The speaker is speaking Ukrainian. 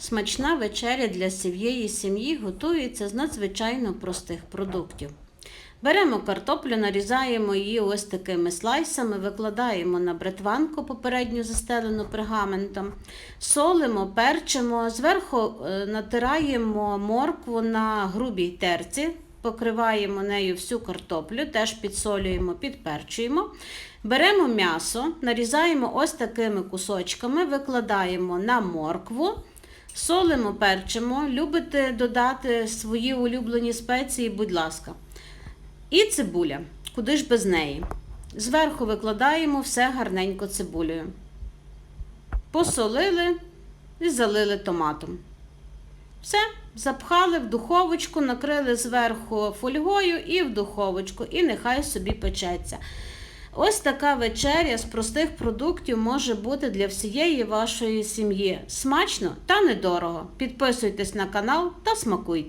Смачна вечеря для всієї сім'ї готується з надзвичайно простих продуктів. Беремо картоплю, нарізаємо її ось такими слайсами, викладаємо на бритванку попередньо застелену пергаментом, солимо, перчимо, зверху е, натираємо моркву на грубій терці, покриваємо нею всю картоплю, теж підсолюємо, підперчуємо. Беремо м'ясо, нарізаємо ось такими кусочками, викладаємо на моркву. Солимо, перчимо, любите додати свої улюблені спеції, будь ласка. І цибуля, куди ж без неї. Зверху викладаємо все гарненько цибулею. Посолили і залили томатом. Все, запхали в духовочку, накрили зверху фольгою і в духовочку, і нехай собі печеться. Ось така вечеря з простих продуктів може бути для всієї вашої сім'ї. Смачно та недорого. Підписуйтесь на канал та смакуйте.